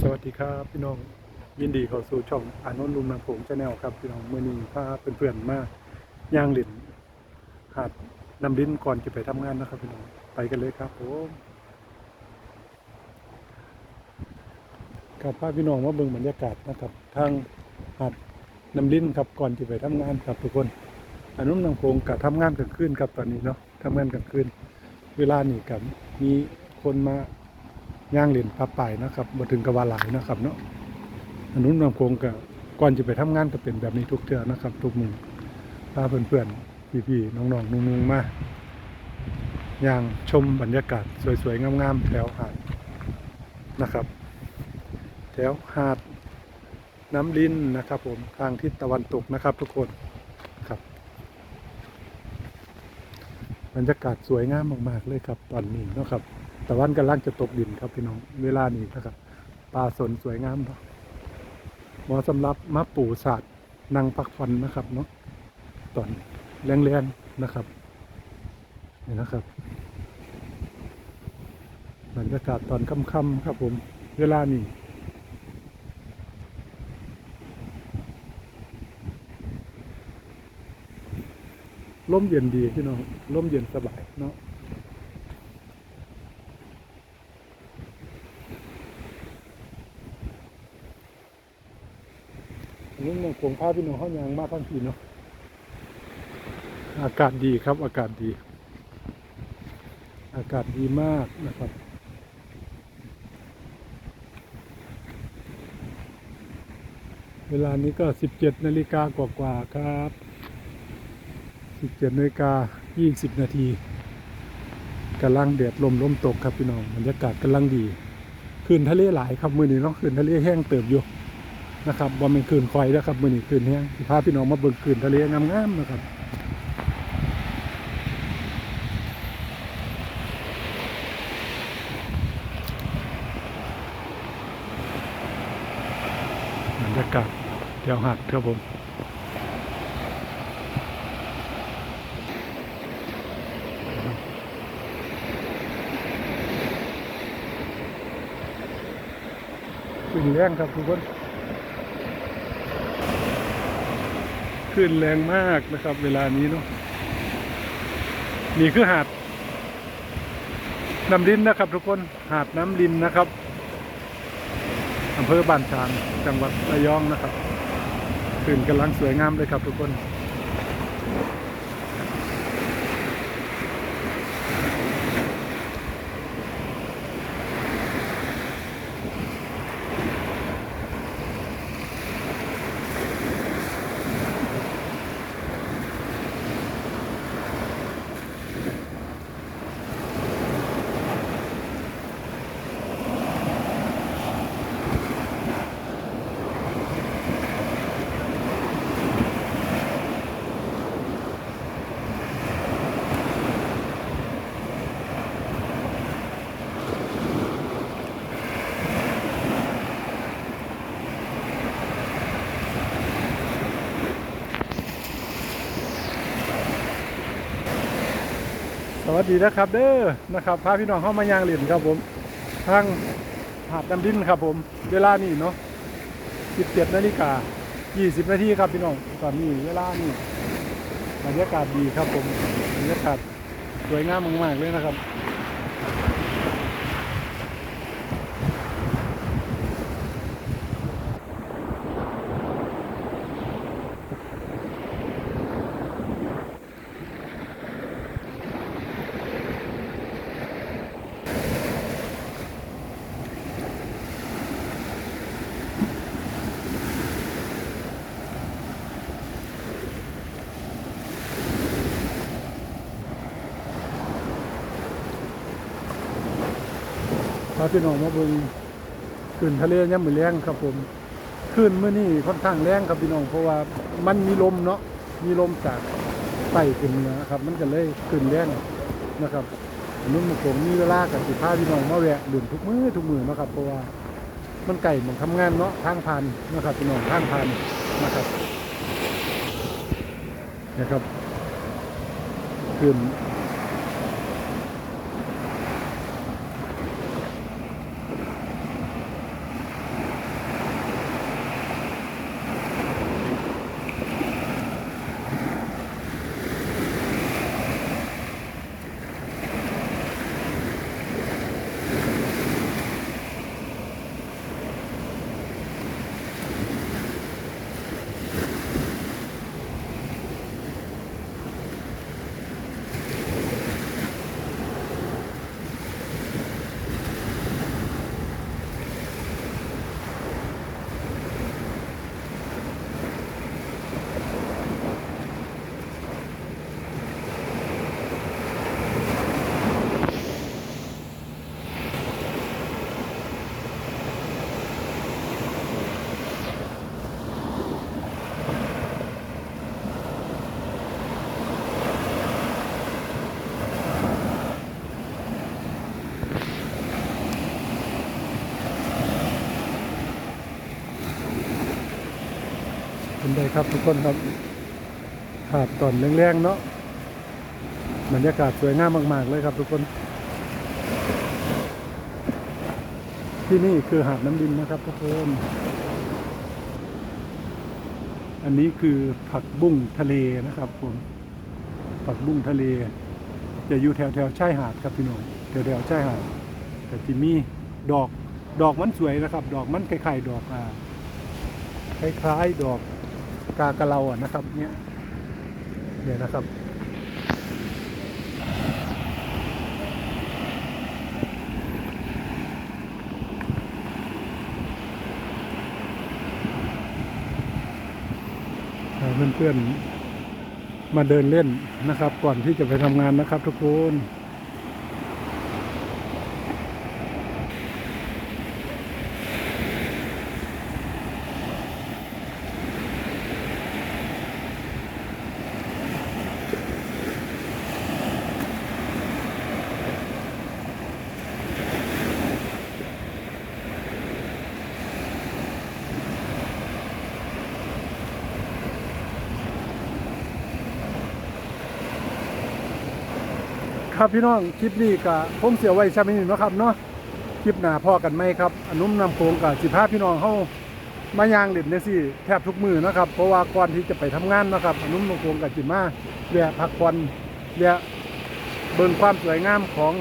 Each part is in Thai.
สวัสดีครับพี่น้องยินดีเข้าสู่ช่องอานนท์ลุมนาผมชาแนลครับพี่น้องเมื่อนี้พาเพื่อนๆมาย่างหลินหาดนำดินก่อนจะไปทำงานนะครับพี่น้องไปกันเลยครับผมกับพาพี่น้องมาเบิ่งบรรยากาศนะครับ ทางหาดนำดินครับก่อนจะไปทำงานครับทุกคนอานนท์นางพงกับทำงานกลางคืนครับตอนนี้เนาะทำงานกลางคืน เวลานี่กับมีคนมา ย่างเหรียญป่ายนะครับมาถึงกบว่าหลายนะครับเนาะอันนู้นบาโคงก็ก่อนจะไปทำงานก็เป็นแบบนี้ทุกเทื่อนะครับ ทุกมือพาเพื่อนๆพี่ๆน้องๆนุ่งๆมาย่างชมบรรยากาศสวยๆงามๆแถวหาดนะครับ แถวหาดน้ำลินนะครับ ผมทางทิศตะวันตกนะครับ ทุกคนครับ บรรยากาศสวยงามมากๆเลยครับตอนนี้เนาะครับ ตะวันกำลังจะตกดินครับพี่น้อง เวลานี้นะครับป่าสนสวยงามเนาะเหมาะสำรับมาปู่ศาสตร์นั่งพักผ่อนนะครับเนาะตอนแรงๆนะครับนี่นะครับบรรยากาศตอนค่ำๆครับผมเวลานี้ร่มเย็นดีพี่น้องร่มเย็นสบายเนาะ อันนี้ยังคงพาพี่น้องเข้ายางมากทั้งทีเนาะอากาศดีครับ อากาศดี อากาศดีมากนะครับเวลานี้ก็สิบเจ็ดนาฬิกากว่าๆครับสิบเจ็ดนาฬิกายี่สิบนาทีกำลังเดือดลมลมตกครับพี่น้องบรรยากาศกำลังดีคืนทะเลหลายครับ มือนี้เนาะคืนทะเลแห้งเติบอยู่ นะครับบอมเป็นคืนควายนะครับมือนี้คืนแห้งสิพาพี่น้องมาเบิ่งคืนทะเลงามๆนะครับบรรยากาศแถวหาดครับผมขึ้นแรงครับทุกคน ขึ้นแรงมากนะครับ เวลานี้เนาะนี่คือหาดน้ำรินนะครับ ทุกคนหาดน้ำรินนะครับอำเภอบ้านชางจังหวัดระยองนะครับขึ้นกำลังสวยงามเลยครับทุกคน สวัสดีนะครับเด้อนะครับพาพี่น้องเข้ามายางเหรียญครับผมทางหาดดำดินครับผม เวลานี่เนาะ17นาฬิกา20นาทีครับพี่น้องตอนนี้เวลานี่บรรยากาศดีครับผมบรรยากาศสวยงามมากๆเลยนะครับ พาพี่น้องมาเบิ่งขึ้นทะเลย่ำมือแรงครับผมขึ้นเมื่อนี้ค่อนข้างแรงครับพี่น้องเพราะว่ามันมีลมเนาะมีลมจากใต้ขึ้นเหนือครับ มันก็เลยขึ้นแรงนะครับอันนี้มันผมมีเวลากับสิพาพี่น้องมาแวะดื่มทุกมือทุกมือนะครับ เพราะว่ามันไก่เหมือนทำงานเนาะทางผ่านนะครับพี่น้องทางผ่านนะครับนะครับขึ้น เป็นไงครับทุกคนครับหาดตอนแรงๆเนาะบรรยากาศสวยงามมาก ๆ เลยครับทุกคน ที่นี่คือหาดน้ำดินนะครับทุกคนอันนี้คือผักบุ้งทะเลนะครับผมผักบุ้งทะเล จะอยู่แถวแถวๆชายหาดครับพี่น้องแถวแถวๆชายหาดแต่ที่มีดอกดอกมันสวยนะครับ ดอกมันคล้ายๆดอกอ่าคล้ายๆดอก กากระเลาอะนะครับ เนี่ยเนี่ยนะครับเพื่อนๆมาเดินเล่นนะครับ ก่อนที่จะไปทำงานนะครับทุกคน ครับพี่น้องคลิปนี้ก็คงเสียไว้ใช่ไหมนี่นะครับเนาะคลิปหน้าพ่อกันไหมครับอนุมนำโค้งกับสิพาพี่น้องเข้ามายางเด่นเนี่ยสิแทบทุกมือนะครับ เพราะว่าก่อนที่จะไปทำงานนะครับอนุมนำโค้งกับจิมาแวะพักผ่อนแวะเบิ่งความสวยงามของ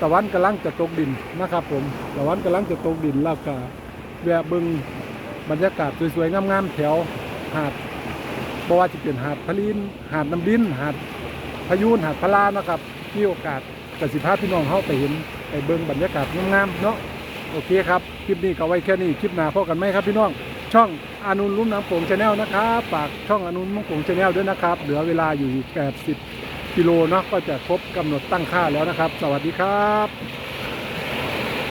ตะวันกำลังจะตกดินนะครับ ผมตะวันกำลังจะตกดินแล้วก็แวะเบิ่งบรรยากาศสวยๆงามๆแถวหาดบ่ว่าจะเป็นหาดพะลินหาดน้ำดินหาดพายุนหาดพลานะครับ มีโอกาสกสิภาพพี่น้องเข้าไปเห็นไปเบิ้งบรรยากาศงามๆเนาะโอเคครับคลิปนี้ก็ไว้แค่นี้คลิปหน้าพบกันไหมครับพี่น้องช่องอนุนลุ่มน้ำโขงชาแนลนะครับฝากช่องอนุนลุ่มโขงชาแนลด้วยนะครับ เหลือเวลาอยู่ 80 กิโลเนาะก็จะครบกำหนดตั้งค่าแล้วนะครับ สวัสดีครับ